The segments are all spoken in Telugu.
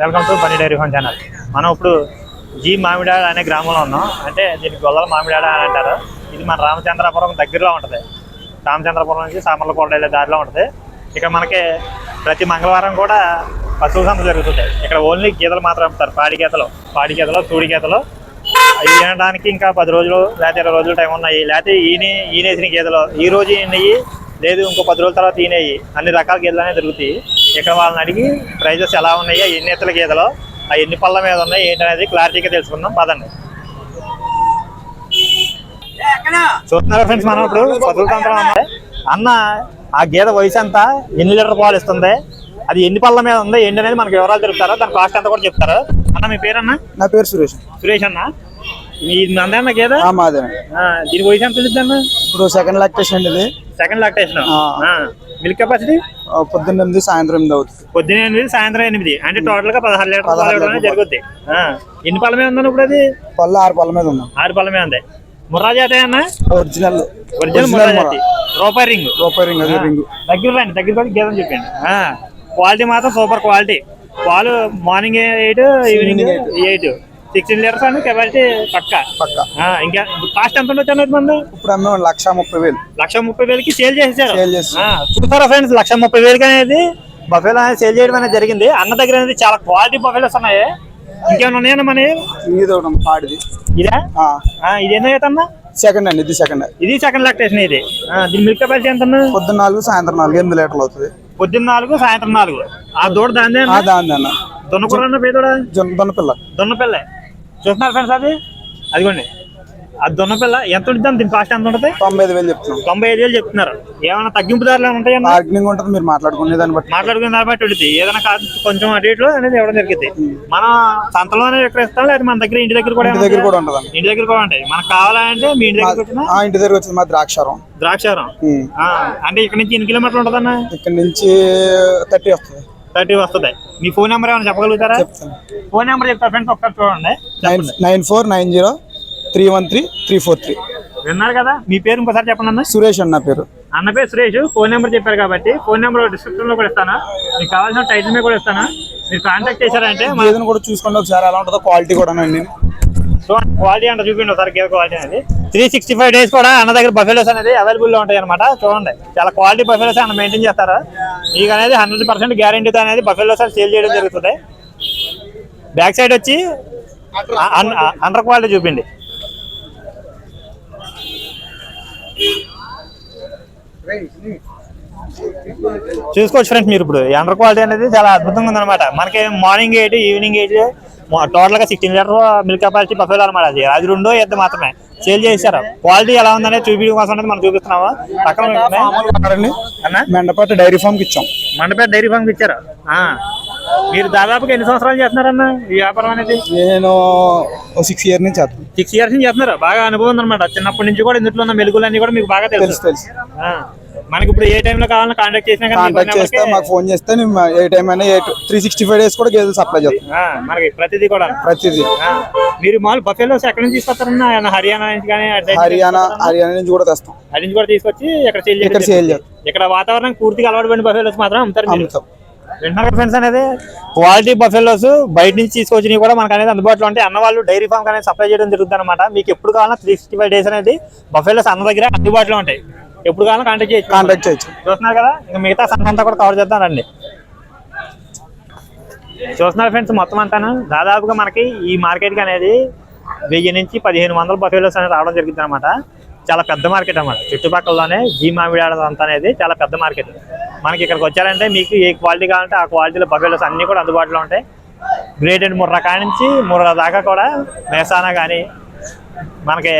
Welcome to Pani dairy farm channel మనం ఇప్పుడు జీ మామిడాడ అనే గ్రామంలో ఉన్నాం. అంటే దీనికి గొల్లల మామిడాడ అని అంటారు. ఇది మన రామచంద్రపురం దగ్గరలో ఉంటుంది. రామచంద్రపురం నుంచి సామర్లకోట వెళ్ళే దారిలో ఉంటుంది. ఇక్కడ మనకి ప్రతి మంగళవారం కూడా పశువుల సంత జరుగుతుంది ఇక్కడ ఓన్లీ గీతలు మాత్రం అమ్ముతారు. పాడి గీతలు పాడి గీతలు తూడి గీతలు. అవి తినడానికి ఇంకా పది రోజులు లేకపోతే ఇరవై రోజులు టైం ఉన్నాయి. లేకపోతే ఈయన ఈనేసిన గీతలు. ఈ రోజు ఈయనవి లేదు ఇంకో పది రోజుల తర్వాత ఈనేవి అన్ని రకాల అనేవి దొరుకుతాయి ఇక్కడ వాళ్ళని అడిగి ప్రైజెస్ ఎలా ఉన్నాయి ఎన్ని ఎత్తుల గీతలు ఆ ఎన్ని పళ్ళ మీద ఉన్నాయి ఏంటనేది క్లారిటీగా తెలుసుకుందాం పదండి. చూస్తున్నారా ఫ్రెండ్స్ మనం ఇప్పుడు? పదుల తంత్రం ఉంది అన్న ఆ గీత వయసు ఎంత? ఎన్ని లీటర్ పాలు ఇస్తుంది? అది ఎన్ని పళ్ళ మీద ఉంది? ఏంటి అనేది మనకి వివరాలు తెలుపుతారు. దాని కాస్ట్ ఎంత కూడా చెప్తారు. అన్న మీ పేరన్నా? నా పేరు సురేష్. సురేష్ అన్న? గీత ఆ, మాదే. దీని వయసు ఎంత ఉంటుంది అన్న? ఇప్పుడు సెకండ్ లాక్టేషన్ అండి ఇది సెకండ్ లాక్టేషన్. మిల్క్ కెపాసిటీ పొద్దున్న ఎనిమిది సాయంత్రం ఎనిమిది అవుతుంది. పొద్దున ఎనిమిది సాయంత్రం ఎనిమిది. అంటే టోటల్గా పదహారు లీటర్ పదహారు జరుగుద్ది. ఆ, ఎన్ని పళ్ళ మీద ఉందన్న ఇప్పుడు అది? పళ్ళు ఆరు పళ్ళ మీద ఉన్నాం ఆరు పళ్ళ మీద ఉంది. ముర్రా జాతి అన్న? ఒరిజినల్ ఒరిజినల్ ముర్రా జాతి. రూపాయి రింగ్ రూపాయి రింగ్ అది రింగ్ దగ్గర రండి దగ్గర రండి గీతం చెప్పండి. క్వాలిటీ మాత్రం సూపర్ క్వాలిటీ పాలు morning eight evening eight sixteen litres అండి కెపాసిటీ పక్క. పక్క. ఆ, ఇంకా కాస్ట్ ఎంత ఉండొచ్చు అన్నది మంది? ఇప్పుడు అమ్మే లక్ష ముప్పై వేలు. లక్ష ముప్పై వేలకి సేల్ చేసేసారు. సేల్ చేసేసారు. ఆ, చూస్తారా ఫ్రెండ్స్ లక్ష ముప్పై వేలకి అనేది? బఫేలో అనేది సేల్ చేయడం అనేది జరిగింది. అన్న దగ్గర అనేది చాలా క్వాలిటీ బఫేలోస్ ఉన్నాయి. ఇంకేమైనా ఉన్నాయన్న మన ఇది ఒకటి ఉంది, పాడిది. ఇదా? ఎన్నో అవుతుందా సెకండ్ అండి ఇది సెకండ్ ఇది సెకండ్ లాక్టేషన్ ఇది. దీని మిల్క్ కెపాసిటీ ఎంత అన్న? పొద్దున్న నాలుగు సాయంత్రం నాలుగు ఎనిమిది లీటర్లు అవుతుంది. పొద్దున్న నాలుగు సాయంత్రం నాలుగు. ఆ దూడ దాందే ఆ, దాని అన్న. దున్నకూర పేదోడా? దొన్న పిల్ల దొన్నపిల్ల. చూస్తున్నారు ఫ్రెండ్స్ అది? అదిగోండి. అది దొన్నపిల్ల ఎంత ఉంటుంది దీని కాస్ట్ ఎంత ఉంటుంది? తొంభై ఐదు వేలు చెప్తున్నాం. తొంభై ఐదు వేలు చెప్తున్నారు. ఏమైనా తగ్గింపు ధరలు ఉంటాయన్నా బార్గెనింగ్ ఉంటుంది మీరు మాట్లాడుకునే దాన్ని బట్టి. మాట్లాడుకునే దాన్ని బట్టి ఉంటుంది. ఏదైనా కాదు కొంచెం ఇటు అనేది ఇవ్వడం జరిగింది మనం సంతలోనే ఎక్కడ ఇస్తాం లేదా మన దగ్గర ఇంటి దగ్గర కూడా ఇంటి దగ్గర కూడా ఉంటుంది ఇంటి దగ్గర కూడా ఉంటాయి. మనకు కావాలంటే మీ ఇంటి దగ్గర వచ్చిన ఆ ఇంటి దగ్గర వచ్చింది మా ద్రాక్షారం. ద్రాక్షారం. అంటే ఇక్కడ నుంచి ఎన్ని కిలోమీటర్లు ఉంటుందన్న? ఇక్కడ నుంచి థర్టీ వస్తుంది. థర్టీ వస్తుంది. మీ ఫోన్ నెంబర్ ఏమైనా చెప్పగలుగుతారా? ఫోన్ నెంబర్ చెప్తారు ఫ్రెండ్స్? ఒక్కసారి చూడండి. Nine nine four nine zero three one three three four three. విన్నారు కదా? మీ పేరు ఇంకోసారి చెప్పండి అన్న. సురేష్ అన్న పేరు. అన్న పేరు సురేష్. ఫోన్ నెంబర్ చెప్పారు కాబట్టి ఫోన్ నెంబర్ డిస్క్రిప్షన్లో కూడా ఇస్తాను. మీకు కావాల్సిన టైటిల్ మీద కూడా ఇస్తాను. మీరు కాంటాక్ట్ చేశారంటే కూడా చూసుకోండి ఒకసారి. ఎలా ఉంటుందో క్వాలిటీ కూడా అండి క్వాలిటీ అంటే చూపిండి ఒకసారి గేదె క్వాలిటీ అనేది. త్రీ సిక్స్టీ ఫైవ్ డేస్ కూడా అన్న దగ్గర బఫెలోస్ అనేది అవైలబుల్లో ఉంటాయి అనమాట చూడండి చాలా క్వాలిటీ బఫెలోస్ అన్న మెయింటైన్ చేస్తారు? మీకు అనేది హండ్రెడ్ పర్సెంట్ గ్యారంటీతో అనేది బఫెలోస్ సేల్ చేయడం జరుగుతుంది. బ్యాక్ సైడ్ వచ్చి అండర్ క్వాలిటీ చూపిండి చూసుకోవచ్చు ఫ్రెండ్స్ మీరు ఇప్పుడు. అండర్ క్వాలిటీ అనేది చాలా అద్భుతంగా ఉందన్నమాట. మనకి మార్నింగ్ ఎయిట్ ఈవినింగ్ ఎయిట్ టోటల్గా sixteen litre milk capacity buffalo అనమాట అది. అది రెండో ఎద్దు మాత్రమే. సేల్ చేశారు. క్వాలిటీ ఎలా ఉందనేది చూపించడం కోసం అనేది మనం చూపిస్తున్నాము పక్కన మెండపాట డైరీ ఫామ్కి ఇచ్చాం. మండపేట డైరీ ఫామ్ ఇచ్చారు. మీరు దాదాపుగా ఎన్ని సంవత్సరాలు చేస్తున్నారన్న ఈ వ్యాపారం అనేది? నేను సిక్స్ ఇయర్ నుంచి చేస్తాను సిక్స్ ఇయర్స్ నుంచి చేస్తున్నారు? బాగా అనుభవం ఉందన్నమాట. చిన్నప్పటి నుంచి కూడా ఇందులో ఉన్న మెలుగులన్నీ కూడా మీకు బాగా తెలుసు. తెలుసు. మనకి ఇప్పుడు ఏ టైంలో కావాలన్నా కాంటాక్ట్ చేసినా కాంటాక్ట్ చేస్తే మాకు ఫోన్ చేస్తే నేను ఏ టైం అయినా త్రీ సిక్స్టీ ఫైవ్ డేస్ కూడా గేదెలు సప్లై చేస్తాం. మనకి ప్రతిదీ కూడా. ప్రతిదీ. మీరు మామూలు బఫేలోస్ ఎక్కడి నుంచి తీసుకొస్తారన్నా? హర్యానా నుంచి కానీ హర్యానా? హర్యానా నుంచి కూడా తెస్తాం. అటు నుంచి కూడా తీసుకొచ్చి ఇక్కడ సేల్ ఇక్కడ సేల్ ఇక్కడ వాతావరణం పూర్తిగా అలవాటు పడిన బఫేలోస్ మాత్రం అమ్ముతారు అమ్ముతాం. వింటున్నారు ఫ్రెండ్స్ అనేది? క్వాలిటీ బఫెలోస్ బయట నుంచి తీసుకొచ్చినవి కూడా మనకు అనేది అందుబాటులో ఉంటాయి. అన్న వాళ్ళు డైరీ ఫామ్ అనేది సప్లై చేయడం జరుగుతుంది అనమాట మీకు ఎప్పుడు కావాలన్నా త్రీ సిక్స్టీ ఫైవ్ డేస్ అనేది బఫెలోస్ అన్న దగ్గర అందుబాటులో ఉంటాయి. ఎప్పుడు కావాలన్నా కాంటాక్ట్ చేయొచ్చు. కాంటాక్ట్ చేయొచ్చు. చూస్తున్నారు కదా ఇంకా మిగతా సంత అంతా కూడా కవర్ చేద్దాం రండి. చూస్తున్నారు ఫ్రెండ్స్ మొత్తం అంతాను. దాదాపుగా మనకి ఈ మార్కెట్కి అనేది వెయ్యి నుంచి పదిహేను వందల బఫేలోస్ అనేది రావడం జరుగుతుంది అనమాట చాలా పెద్ద మార్కెట్ అన్నమాట. చుట్టుపక్కలలోనే జీ మామిడాడ అంత అనేది చాలా పెద్ద మార్కెట్ మనకి ఇక్కడికి వచ్చారంటే మీకు ఏ క్వాలిటీ కావాలంటే ఆ క్వాలిటీలో బఫేలోస్ అన్నీ కూడా అందుబాటులో ఉంటాయి. గ్రేట్ అండ్ ముర్రా కాడ నుంచి ముర్రా దాకా కూడా మేసానా కానీ మనకి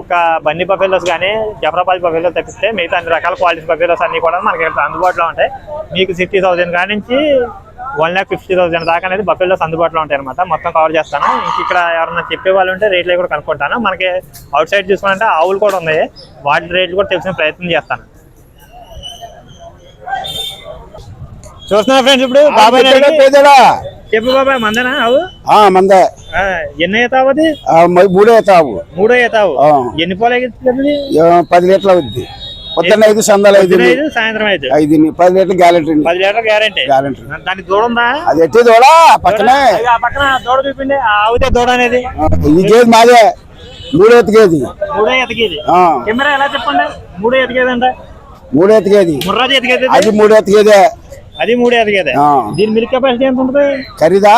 ఒక్క బండి బఫెలోస్ కానీ జఫరాబాద్ బఫెలోస్ తప్పిస్తే మిగతా అన్ని రకాల క్వాలిటీ బఫెలోస్ అన్ని కూడా మనకి అందుబాటులో ఉంటాయి. మీకు సిక్స్టీ థౌసండ్ కాడి నుంచి వన్ ల్యాక్ ఫిఫ్టీ థౌసండ్ దాకా అనేది బఫెలోస్ అందుబాటులో ఉంటాయి అనమాట మొత్తం కవర్ చేస్తాను. ఇంక ఇక్కడ ఎవరైనా చెప్పే వాళ్ళు ఉంటే రేట్లు కూడా కనుక్కుంటాను. మనకి అవుట్ సైడ్ చూసుకుంటే ఆవులు కూడా ఉన్నాయి. వాటి రేట్లు కూడా తెలిసిన ప్రయత్నం చేస్తాను. చూస్తున్నా ఫ్రెండ్స్ ఇప్పుడు? బాబాయ్ చెప్పు బాబాయ్ మందనా మందే. ఆ, ఎన్ని అవుతావు అది మూడే తావు మూడో అవుతావు. ఎన్ని పోలే పది లీటర్లు అవుద్ది. పొద్దున్న ఐదు సందాలు ఐదు సాయంత్రం ఐదు. ఐదు పది లీటర్ గ్యారెంటీ పది లీటర్ గ్యారంటీ. గ్యారెంటీ. దానికి దూడ ఉందా? అది ఎట్టి దూడ? పక్కనే. పక్కన దూడ చూపిండి ఆ ఆవుతే దూడ అనేది. ఈ గేది మాదే. మూడో ఎత్తుకేది మూడే ఎతికేది కెమెరా ఎలా చెప్పండి? మూడే ఎతికేదంట మూడో ఎత్తుకేది ముర్రాజు ఎతికేది అది మూడో ఎత్తుకేదే అది మూడే ఎతికేదే ఆ. దీని మిల్క్ కెపాసిటీ ఎంత ఉంటుంది? ఖరీదా?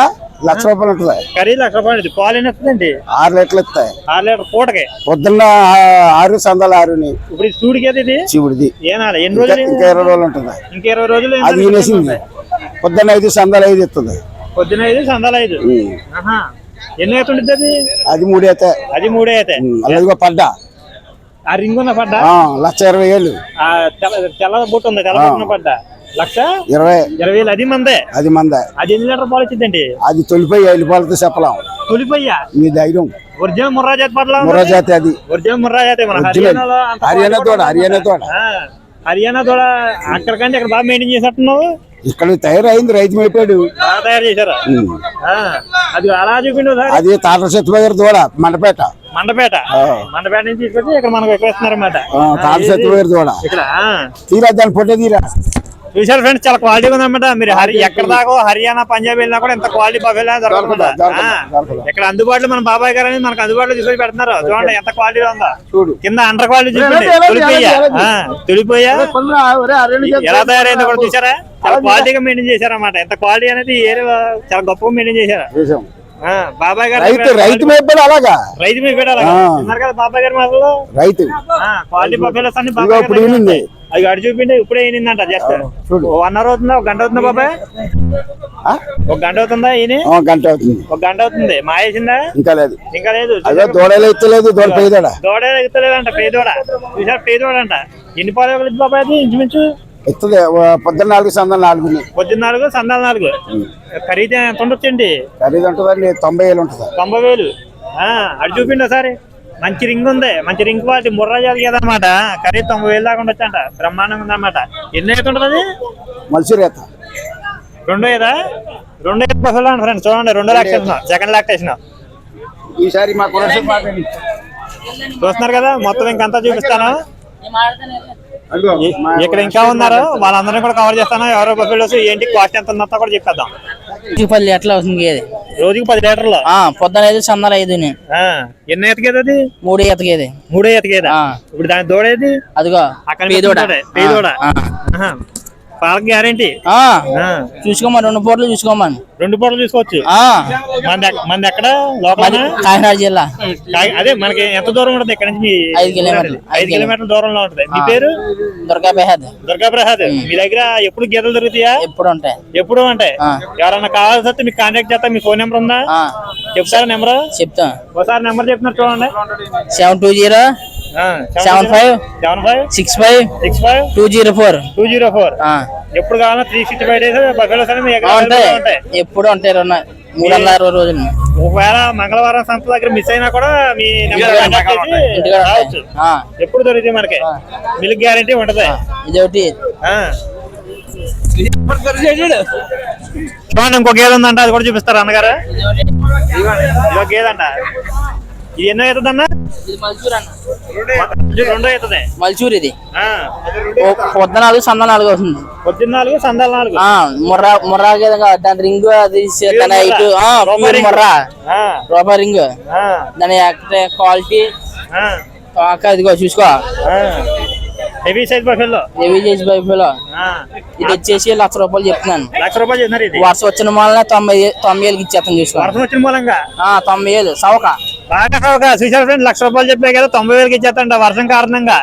లక్ష రూపాయలు ఉంటుంది. కర్రీ లక్ష రూపాయలు. పాలు ఎన్ని వస్తుందండి? ఆరు లీటర్లు ఇస్తాయి ఆరు లీటర్ పూటకి. పొద్దున్న ఆరు సందాలు ఆరుని. ఇప్పుడు సూడికి అది ఇది? శివుడిది ఏనాలి ఎన్ని ఇంకా రోజులు ఇంకా ఇరవై రోజులు ఉంటుంది. ఇంకా ఇరవై రోజులు అది వినేసింది పొద్దున్న ఐదు సందాలు ఐదు ఇస్తుంది పొద్దున ఐదు సందాలు ఐదు. ఎన్ని అయితే ఉంటుంది అది? అది మూడు అయితే. అది మూడే అయితే. అలాగే పడ్డా. ఆ రింగ్ ఉన్న పడ్డ లక్ష ఇరవై ఏళ్ళు. ఆ తెల్ల బుట్ట ఉంది. తెల్ల బుట్ట ఉన్న పడ్డ? లక్ష? ఇరవై. ఇరవై వేలు. అది మందే? అది మంద. అది ఎన్ని లీటర్ పాలు ఇచ్చిందండి? అది తొలిపోయి ఐదు పాలతో చెప్పలేం. తొలిపోయ్యా? మీ ధైర్యం. ఒరిజినల్ ముర్రా జాతి పట్ల ముర్రా జాతి అది. ఒరిజినల్ ముర్రా జాతి మన. హర్యానాలో హర్యానా తోడ, హర్యానా తోడ. హర్యానా తోడ అక్కడికంటే ఇక్కడ బాగా మెయింటైన్ చేసేట్టున్నావు ఇక్కడ తయారైంది రైతు బాగా తయారు చేశారు? అది అలా చూపిండు అది తాత సత్యబాబు దూడ మండపేట. మండపేట. మండపేట నుంచి తీసుకొచ్చి ఇక్కడ మనకు ఎక్కడేస్తున్నారన్నమాట ఆ, తాత సత్యబాబు దూడ. తీరా దాని పొట్టే తీరా. చూశారు ఫ్రెండ్స్ చాలా క్వాలిటీ ఉందన్నమాట. మీరు హరి ఎక్కడ దాకా హర్యానా పంజాబ్ వెళ్ళినా కూడా ఇంత క్వాలిటీ బఫెల్ దొరకకుండా. ఇక్కడ అందుబాటులో మన బాబాయ్ గారు అనేది మనకు అందుబాటులో తీసుకొని పెడుతున్నారు. చూడండి ఎంత క్వాలిటీలో ఉందో. కింద అండర్ క్వాలిటీ ఎలా, ఎలా, తొలిపోయా ఎలా, తయారైందో కూడా చూసారా చాలా క్వాలిటీగా మెయింటైన్ చేశారన్నమాట. ఎంత క్వాలిటీ అనేది ఏరియాలో చాలా గొప్పగా మెయింటైన్ చేశారు. చేసాం. ఆ, బాబాయ్ గారు రైతు రైతు అయిపోయాడు అలాగా. రైతు బాబాయ్ గారు మాటలు రైతు. క్వాలిటీ అన్ని ఇప్పుడు అది అడి చూపిండి ఇప్పుడే ఈనిందంట జస్ట్. వన్ అవర్ అవుతుందా? ఒక గంట అవుతుందా బాబాయ్? ఆ? ఒక గంట అవుతుందా ఈయన గంట అవుతుంది. ఒక గంట అవుతుంది. మా వేసిందా ఇంకా లేదు. ఇంకా లేదు. అదే దూడలు ఎత్తలేదు దూడ పోయిదాడా దూడ ఎగుతలేదంట పేదోడ? చూసారు? పేదోడ అంట ఎన్ని పాలు ఇవ్వలేదు బాబాయ్ అది ఇంచుమించు? ఎత్తలే పొద్దున్న నాలుగు సందాలు నాలుగు పొద్దున్న నాలుగు సందాలు నాలుగు. ఖరీదు ఎంత ఉండొచ్చండి ఖరీదు ఉంటుందండి తొంభై వేలు ఉంటుంది? తొంభై వేలు. ఆ, అటు చూపిండి ఒకసారి. మంచి రింగ్ ఉంది. మంచి రింగ్ క్వాలిటీ ముర్రా జాతి కదనమాట ఖరీదు తొంభై వేలు దాకా ఉండొచ్చంట. బ్రహ్మాండంగా ఉందన్నమాట. ఎన్ని అయితే ఉంటుంది అది? మలిసి రేత రెండో ఏదా రెండో ఏదో బస్సులో అండి ఫ్రెండ్స్ చూడండి రెండో లాక్టేషన్ సెకండ్ లాక్టేషన్ ఈసారి మా చూస్తున్నారు కదా మొత్తం ఇంకంతా చూపిస్తాను. ఇక్కడ ఇంకా ఉన్నారు. వాళ్ళందరినీ కూడా కవర్ చేస్తాను. ఎవరో బఫెలోస్ ఏంటి కాస్ట్ ఎంత ఉందంతా కూడా చెప్పేద్దాం. రోజుకి పది లీటర్లు అవుతుంది గేది. రోజుకి పది లీటర్లు? పొద్దున ఐదు సందాలు ఐదు ఆ, ఎన్ని ఎతకేది అది మూడు ఈతగేది మూడే ఎతకేదా. ఇప్పుడు దాని దూడేది? అదిగో అక్కడ పాలకి గ్యారంటీ. చూసుకోమని రెండు పూటలు చూసుకోమని. రెండు పూటలు చూసుకోవచ్చు? మంది ఎక్కడ? లోపల? మాది కాకినాడ జిల్లా. అదే మనకి ఎంత దూరం ఉంటుంది ఇక్కడ నుంచి ఐదు కిలోమీటర్లు. ఐదు కిలోమీటర్ల. దూరంలో ఉంటుంది. మీ పేరు? దుర్గా బెహద్ దుర్గా ప్రసాద్. మీ దగ్గర ఎప్పుడు గీతలు దొరుకుతాయా? ఎప్పుడు ఉంటాయి. ఎప్పుడు ఉంటాయి. ఎవరన్నా కావాల్సి వస్తే మీకు కాంటాక్ట్ చేస్తా మీ ఫోన్ నెంబర్ ఉందా? చెప్తారా నెంబర్? చెప్తాం. ఒకసారి నెంబర్ చెప్తున్నారు చూడండి. Seven two zero seven five seven five six five six five two zero four two zero four ఆ, ఎప్పుడు కావాలన్నా త్రీ సిక్స్టీ ఫైవ్ డేస్ ఉంటాయి. ఎప్పుడు ఉంటాయి రెండు మూడు వందల అరవై రోజులు. ఒకవేళ మంగళవారం సంత దగ్గర మిస్ అయినా కూడా మీ రావచ్చు. ఎప్పుడు దొరుకుతాయి మనకి. మిల్క్ గ్యారంటీ ఉంటది. ఇదొకటి ఆ. చూడండి ఇంకో గేదె ఉందంట అది కూడా చూపిస్తారు అన్నగారు? ఇదో గేదె అంట ఇది ఎన్నో మల్చూర్ అన్న రెండో అవుతుంది. మల్చూర్ ఇది. పొద్దున నాలుగు సంద నాలుగు అవుతుంది. పొద్దున్న నాలుగు సందాలు నాలుగు. ముర్రా ముర్రా. దాని రింగ్ అది దాని హైట్ రింగ్. ముర్రా. రూపాయి రింగ్. దాని క్వాలిటీ. అక్క ఇదిగో చూసుకో. Heavy size buffalo. హెవీ. ఇది వచ్చేసి లక్ష రూపాయలు చెప్తున్నాను. లక్ష రూపాయలు చెప్తున్నారు వర్షం వచ్చిన వల్ల తొంభై తొంభై వేలకి ఇచ్చేస్తాను చూసుకో. వర్షం వచ్చిన మూలంగా? తొంభై వేలు. సవక బాగా ఒక ఫ్రెండ్ లక్ష రూపాయలు చెప్పే కదా తొంభై వేలకి ఇచ్చేస్తంట వర్షం కారణంగా.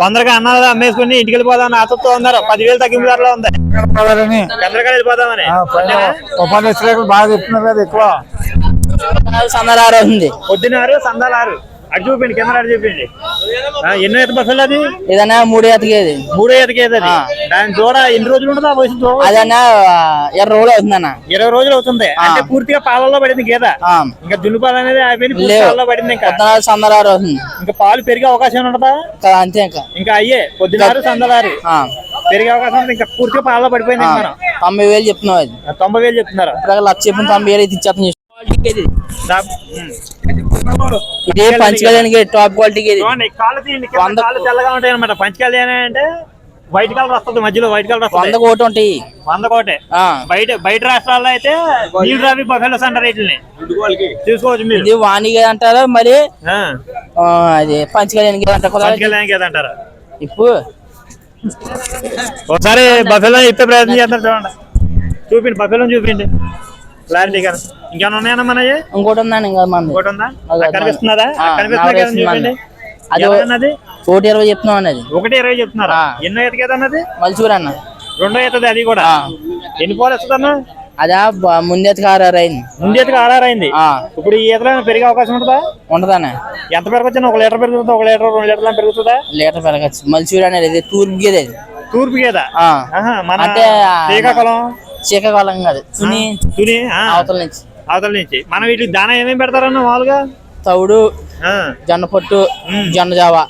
తొందరగా అన్నాలు అమ్మేసుకుని ఇంటికి వెళ్ళిపోదామని ఆతతో ఉన్నారు. పదివేలు తగ్గింపు ధరలో ఉంది. చంద్రకాడ వెళ్ళిపోదామని. ఉపాధ్యక్షులు బాగా చెప్తున్నారు కదా ఎక్కువ. సందలు ఆరు అవుతుంది పొద్దున ఆరు సందాలు ఆరు. అటు చూపిండి కెమెరా అటు చూపిండి. ఎన్నో ఈత బస్సులు అది ఏదైనా మూడు ఎతకేది మూడో అది? ఆ. దాని దూడ ఎన్ని రోజులు ఉంటుంది ఆ వయసు దూడ అదన్నా ఎర్ర రోజులు అవుతుందన్న ఇరవై రోజులు అవుతుంది. అంటే పూర్తిగా పాలల్లో పడింది గేద. ఇంకా దున్నుపాలు అనేది అయిపోయింది పూర్తి లేవు. పాలలో పడింది ఇంకా. ఆరు అవుతుంది ఇంకా పాలు పెరిగే అవకాశం ఇంకా అంతే ఇంకా. ఇంకా అయ్యే పొద్దునారు సందలారు ఆ, పెరిగే అవకాశం ఉంది ఇంకా పూర్తిగా పాలలో పడిపోయింది మనం. తొంభై వేలు చెప్తున్నావు అది. తొంభై వేలు చెప్తున్నారు. లక్ష చెప్పిన తొంభై వేలు అయితే క్వాలిటీకి ఇది పంచగడానికి టాప్ కాళ్ళు తెల్లగా ఉంటాయి అనమాట పంచకాలు అంటే వైట్ కలర్ వస్తుంది మధ్యలో వైట్ కలర్ వంద వస్తుంది కోటి ఉంటాయి. వంద కోటే. ఆ, బయట బయట రాష్ట్రాల్లో అయితే నీల్ రావి బఫెలోస్ అంటారు వీటిని చూసుకోవచ్చు మీరు. ఇది వాణిజ్య అంటారు మరి అది పంచగడానికి అంటారు ఏదంటారు ఇప్పుడు ఒకసారి బఫెలో ఇప్పే ప్రయత్నం చేస్తారు చూడండి. చూపిండి బఫెలో చూపిండి ఇంకేమైనా ఉన్నాయన్నా మనవి? ఇంకోటి ఉందండి ఇంకా మంది. ఇంకోటి ఉందా? అదే, కనిపిస్తున్నదా కనిపిస్తున్నా కదా అది అన్నది? కోటి ఇరవై చెప్తున్నాం అన్నది. ఒకటి ఇరవై చెప్తున్నారా. ఎన్నో ఎతకేది అన్నది? మల్చూరు అన్న. రెండో అవుతుంది అది కూడా. ఎన్ని పోలు వస్తుందన్నా అదా బ- ముందెత్తుకు అయింది. ఆర్ఆర్ అయింది? ఇప్పుడు ఈ ఈతలో పెరిగే అవకాశం ఉంటుందా? ఉంటదన్న ఎంత పెరగొచ్చిన ఒక లీటర్ పెరుగుతుందా? ఒక లీటర్ రెండు లీటర్లు పెరుగుతుందా? లీటర్ పెరగచ్చు. మల్చూరు అనేది తూర్పు గేది అది? తూర్పు గేదా మన అంటే శ్రీకాకుళం? శ్రీకాకుళం కాదు తుని తుని అవతల నుంచి. అవతల నుంచి. మనం వీటికి దానా ఏమేమి పెడతారన్న మామూలుగా? తౌడు ఆ, జొన్న పొట్టు. జొన్న జావా.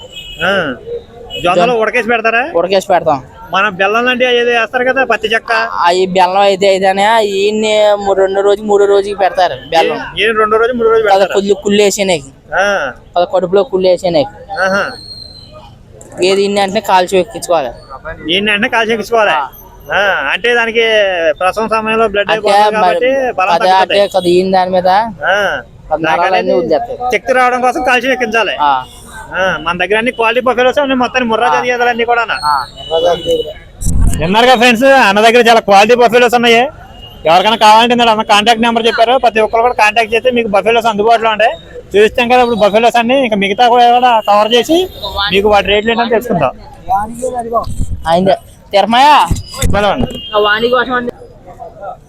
జొన్నలు ఉడకేసి పెడతారా? ఉడకేసి పెడతాం. మన బెల్లం లాంటి ఏదో వేస్తారు కదా పత్తి చెక్క? అవి బెల్లం అయితే అయితేనే ఈయన్ని రెండు రోజు మూడు రోజుకి పెడతారు బెల్లం. రెండో రోజు మూడో రోజు పెడతారు? కుళ్ళు కుళ్ళు వేసేనాయి పద కడుపులో కుళ్ళు వేసేనాయి ఏది ఇన్ని అంటే కాల్చి ఎక్కించుకోవాలి. అంటే కాల్చి ఎక్కించుకోవాలి. అంటే దానికి ప్రసవం సమయంలో బ్లడ్ కాబట్టి ఈయన దాని మీద శక్తి రావడం కోసం కాల్చి ఎక్కించాలి. మన దగ్గర అన్ని క్వాలిటీ బఫెలోస్ ఉన్నాయి మొత్తం ముర్రా చదివేదాలు అన్ని కూడా. విన్నారుగా ఫ్రెండ్స్ అన్న దగ్గర చాలా క్వాలిటీ బఫెలోస్ ఉన్నాయి. ఎవరికైనా కావాలంటే అన్న కాంటాక్ట్ నెంబర్ చెప్పారు. ప్రతి ఒక్కరు కూడా కాంటాక్ట్ చేస్తే మీకు బఫెలోస్ అందుబాటులో ఉంటాయి చూస్తాం కదా ఇప్పుడు బఫెలోస్ అన్ని ఇంకా మిగతా కూడా కవర్ చేసి మీకు వాటి రేట్లు ఏంటని తెలుసుకుందాం.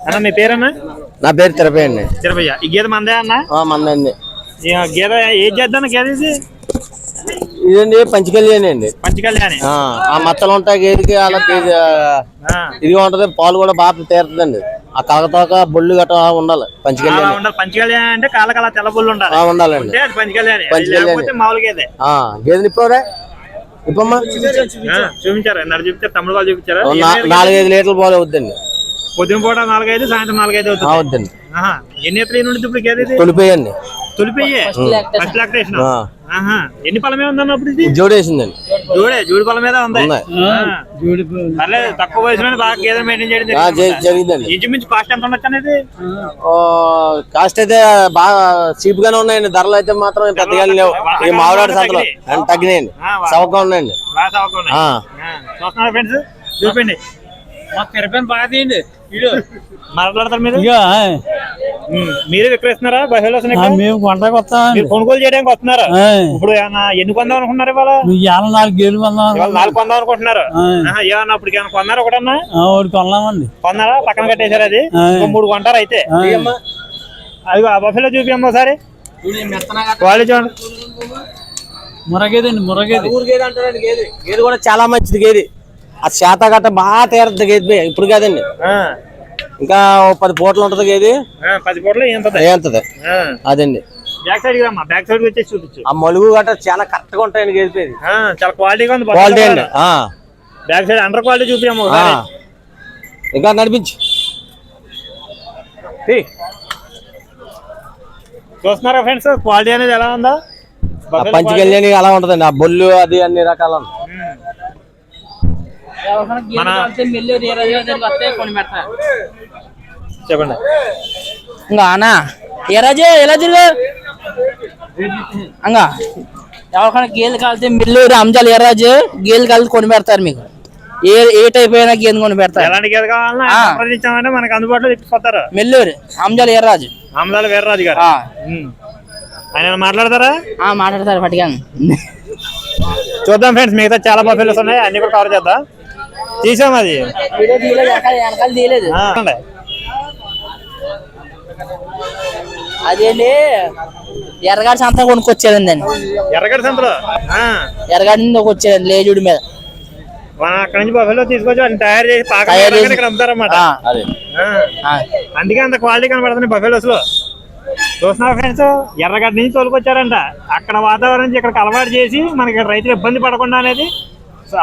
అన్న మీ పేరన్నా? నా పేరు తిరుపతి అండి. తిరుపయ్య. ఈ గీత మందే అన్న? మందండి గీత ఏం చేద్దాం గీత ఇది? ఇదండి పంచకళ్యాణి అండి. పంచకళ్యాణి. ఆ ఆ మచ్చలు ఉంటాయి గేదికి అలా ఇదిగా ఉంటది పాలు కూడా బాగా తీరుతుందండి. ఆ కలకతోక బొళ్ళు గట్ట ఉండాలి పంచకళ్యాణి. ఉండాలి. పంచకళ్యాణి అంటే కాళ్ళ కాళ్ళ తెల్లబుల్లు ఉండాలి. ఆ, ఉండాలండి. పంచకళ్యాణి. పంచకళ్యాణి. లేకపోతే మామూలుగా గేదే ఆ గేదెని ఇప్పవరా ఇప్పమ్మా? చూపించారు? ఎన్నర చూపించారు తమ్ముడు వాళ్ళు చూపించారు? నాలుగైదు లీటర్లు పాలు అవుద్దండి పొద్దున పూట నాలుగైదు సాయంత్రం నాలుగైదు అవుతుంది. వద్దండి. ఆహా. ఎన్ని ఎత్తులు? నుండి ఇప్పుడు తొలిపోయండి. తొలిపోయే. ఫస్ట్ లాక్టేషన్ ఎన్ని పళ్ళమే ఉందన్న అప్పుడు ఇది? జోడేసిందండి జోడే జోడి పళ్ళ మీద ఉంది? ఉన్నాయి. పర్లేదు తక్కువ వయసులో బాగా గేదెలు మెయింటైన్ చేయడం ఆ, జరిగింది జరి-. జరిగిందండి. ఇంచుమించు కాస్ట్ ఎంత ఉండొచ్చు అనేది? ఓ, కాస్ట్ అయితే బాగా చీప్ గానే ఉన్నాయండి. ధరలు అయితే మాత్రం పెద్దగా లేవు ఈ మామిడాడు సంతలో. అండ్ తగ్గినాయండి. చవకగా ఉన్నాయండి. బాగా చౌకగా ఉన్నాయి. ఆ. ఆ. చూస్తున్నారా ఫ్రెండ్స్? చూపండి బాగా తీయండి. మాట్లాడతారు మీరు. మీరే విక్రయిస్తున్నారా? బహిళ మేము కొండకు వస్తాం మీరు కొనుగోలు చేయడానికి వస్తున్నారు? ఇప్పుడు ఏమన్నా ఎన్ని కొందాం అనుకున్నారు ఇవాళ? నాలుగు గేలు కొందాం నాలుగు కొందాం అనుకుంటున్నారు. ఏమన్నా ఇప్పుడు ఏమన్నా కొన్నారా ఒకటన్నా? ఒకటి కొన్నామండి. కొన్నారా? పక్కన కట్టేశారు అది? మూడు కొంటారు అయితే. అది ఆ బఫెలో చూపి అమ్మ ఒకసారి. క్వాలిటీ చూడండి. మురగేదండి మురగేది. గేది అంటారండి గేది. గేది కూడా చాలా మంచిది గేది. ఆ శాత గట్ట బాగా తీరుతుంది గేది. ఇప్పుడు కాదండి. ఆ. ఇంకా పది పూటలు ఉంటది ఆ, పది పూటలు ఏంటది అదండి. బ్యాక్ సైడ్ బ్యాక్ సైడ్ వచ్చేసి చూపించు. ఆ మలుగు గట్ట చాలా కరెక్ట్గా ఉంటాయండి ఆ, చాలా క్వాలిటీగా ఉంది క్వాలిటీ అండి. బ్యాక్ సైడ్ అండర్ క్వాలిటీ చూపి అమ్మ ఆ. ఒకసారి. ఇంకా నడిపించు. చూస్తున్నారా ఫ్రెండ్స్ క్వాలిటీ అనేది ఎలా ఉందా? పంచకళ్యాణి అలా ఉంటదండి ఆ బొల్లు అది అన్ని రకాల. మన- చెప్పండి. ఇంకా అన్నా ఏ రాజు ఎలా తిరుగు అంగా ఎవరికైనా గేదెలు కాలితే మిల్లు అంజాలు ఏ రాజు? గేదెలు కలిసి కొని పెడతారు మీకు. ఏ ఏ టైప్ అయినా గేదె కొని పెడతారు. ఎలాంటి గేదె కావాలన్నా మనకు అందుబాటులో తెప్పిపోతారు మెల్లూరు అంజాలు ఏ రాజు? అమలాల వీర్రాజు గారు. ఆయన మాట్లాడతారా? ఆ, మాట్లాడతారు పట్టుగా చూద్దాం ఫ్రెండ్స్ మిగతా చాలా బఫెలోస్ ఉన్నాయి అన్ని కూడా కవర్ చేద్దాం. తీసాం అది. వెనకాల తీయలేదు. ఆ, ఉండే. అదేంటి? ఎర్రగాడి సంత కొనుక్కొచ్చేదండి అండి ఎర్రగడ్డ సంతలో? ఆ, ఎర్రగాడి నుంచి ఒక వచ్చేదండి లేజుడి మీద. మనం అక్కడ నుంచి బఫెలో తీసుకొచ్చి తయారు చేసి పాక ఇక్కడ అమ్ముతారన్నమాట. ఆ, అదే. ఆ. ఆ. అందుకే అంత క్వాలిటీ కనబడుతున్నాయి బఫెలోస్లో చూస్తున్నారు ఫ్రెండ్స్ ఎర్రగడ్డ నుంచి తోలుకొచ్చారంట. అక్కడ వాతావరణం నుంచి ఇక్కడ అలవాటు చేసి మనకి రైతులు ఇబ్బంది పడకుండా అనేది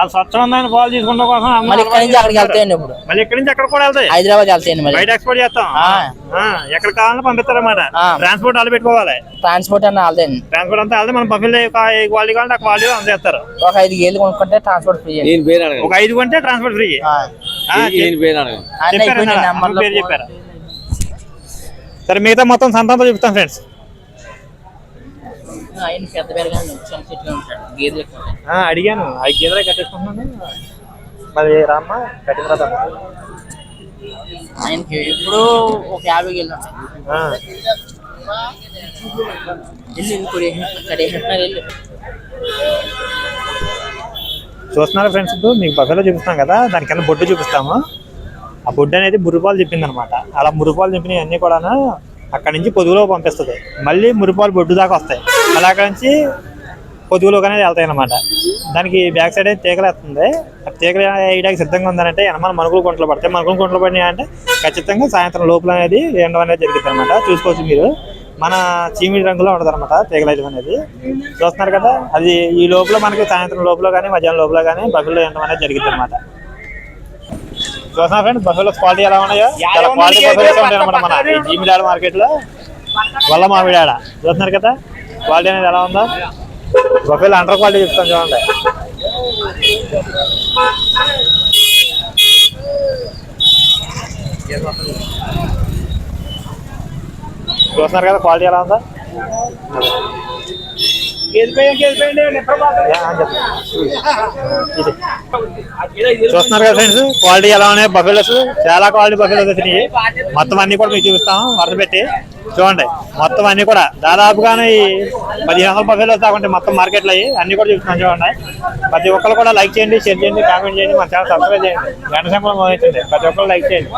స్వచ్ఛమైన పాలు తీసుకుంటాం కోసం మరి ఇక్కడి నుంచి అక్కడికి వెళ్తాయండి ఇప్పుడు. మళ్ళీ ఇక్కడి నుంచి ఎక్కడ కూడా వెళ్తాయి? హైదరాబాద్ వెళ్తాయండి మరి బయట ఎక్స్పోర్ట్ చేస్తాం. ఆ. ఆ, ఎక్కడ కావాలని పంపిస్తారన్నమాట. ఆ. ట్రాన్స్పోర్ట్ వాళ్ళు పెట్టుకోవాలి. ట్రాన్స్పోర్ట్ అన్న వెళ్తాయండి ట్రాన్స్పోర్ట్ అంతా వెళ్తే మనం ఏ క్వాలిటీ కావాలంటే ఆ క్వాలిటీ అందజేస్తారు ఒక ఐదు గేలు కొనుక్కుంటే ట్రాన్స్పోర్ట్ ఫ్రీ ఒక ఐదు కొంటే ట్రాన్స్పోర్ట్ ఫ్రీ చెప్పారు సరే మిగతా మొత్తం సంతంతో చెప్తాం ఫ్రెండ్స్ ఆయన పెద్ద పెరగానే చిన్న చెట్టుగా ఉంటాడు గేదెలు ఎక్కువ ఉంటాయి. అడిగాను ఐదు గేదెలే కట్టేసుకుంటున్నాను మరి రామ్మ కట్టిన తర్వాత. ఆయనకి ఇప్పుడు ఒక యాభై గేలు ఉంటాయి ఆ, వెళ్ళి కడేసినట్టున్నారు వెళ్ళి చూస్తున్నారా ఫ్రెండ్స్ ఇప్పుడు? మీకు బఫెలో చూపిస్తాం కదా దాని కింద బొడ్డు చూపిస్తాము. ఆ బొడ్డు అనేది మురిపాలు చెప్పింది అనమాట అలా మురిపాలు చెప్పినవి అన్నీ కూడా అక్కడి నుంచి పొదుగులో పంపిస్తుంది. మళ్ళీ మురిపాలు బొడ్డు దాకా వస్తాయి. మళ్ళీ అక్కడి నుంచి పొదుగులోకి అనేది వెళ్తాయి అనమాట దానికి బ్యాక్ సైడ్ అయితే తీగలు వేస్తుంది. ఆ తీగలు వేయడానికి సిద్ధంగా ఉందనంటే వెనకాల మనుగులు గుంటలు పడతాయి. మనుగులు గుంటలు పడినాయి అంటే ఖచ్చితంగా సాయంత్రం లోపల అనేది ఎండం అనేది జరుగుతుంది అనమాట చూసుకోవచ్చు మీరు. మన చీమిడి రంగులో ఉంటుంది అనమాట తీగలైతం అనేది. చూస్తున్నారు కదా అది ఈ లోపల మనకి సాయంత్రం లోపల కానీ మధ్యాహ్నం లోపల కానీ బఫెల్లో ఎండం అనేది జరుగుతుంది అనమాట చూస్తున్నా ఫ్రెండ్స్ బఫెలో క్వాలిటీ ఎలా ఉన్నాయో? చాలా క్వాలిటీ బఫెలోస్ ఉంటాయి అనమాట మన ఈ జీమిడాడ మార్కెట్లో వల్ల మామిడాడ చూస్తున్నారు కదా క్వాలిటీ అనేది ఎలా ఉందో? బఫెలో అండర్ క్వాలిటీ చెప్తాను చూడండి. చూస్తున్నారు కదా క్వాలిటీ ఎలా ఉందో. చూస్తున్నారు కదా ఫ్రెండ్స్ క్వాలిటీ ఎలా ఉన్నాయి బఫెలోస్ చాలా క్వాలిటీ బఫెలోస్ వచ్చినాయి. మొత్తం అన్ని కూడా మీకు చూపిస్తాం వరద పెట్టి. చూడండి మొత్తం అన్ని కూడా దాదాపుగానే ఈ పదిహేను వందల బఫెలోస్ దాకా ఉంటాయి మొత్తం మార్కెట్లో అయ్యి. అన్ని కూడా చూస్తున్నాం చూడండి. ప్రతి ఒక్కరు కూడా లైక్ చేయండి షేర్ చేయండి కామెంట్ చేయండి మన ఛానల్ సబ్స్క్రైబ్ చేయండి. గంట సంపద మోహించండి ప్రతి ఒక్కరు లైక్ చేయండి.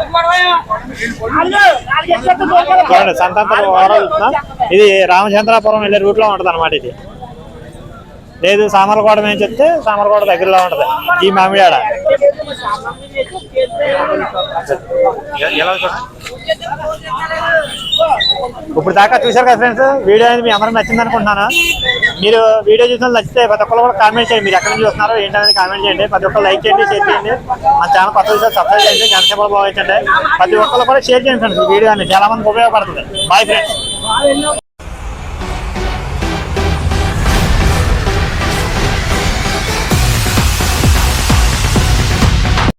చూడండి సంతాంతరం ఓవరాల్ చూస్తున్నాం. ఇది రామచంద్రాపురం వెళ్ళే రూట్లో ఉంటుంది అనమాట ఇది. లేదు సామర్లకోట మేము చెప్తే సామర్లకోట దగ్గరలో ఉంటది. ఈ మామిడాడ. ఇప్పుడు దాకా చూశారు కదా ఫ్రెండ్స్ వీడియో అనేది మీ అందరం నచ్చింది అనుకుంటున్నాను? మీరు వీడియో చూసిన నచ్చితే ప్రతి ఒక్కరు కూడా కామెంట్ చేయండి. మీరు ఎక్కడ నుంచి చూస్తున్నారో ఏంటనేది కామెంట్ చేయండి. ప్రతి ఒక్కరు లైక్ చేయండి షేర్ చేయండి. మన ఛానల్ కొత్త విషయాలు సబ్స్క్రైబ్ చేయండి. గంట బాగా ప్రతి ఒక్కరు కూడా షేర్ చేయండి ఫ్రెండ్స్ వీడియో అనేది చాలా మందికి ఉపయోగపడుతుంది. Bye friends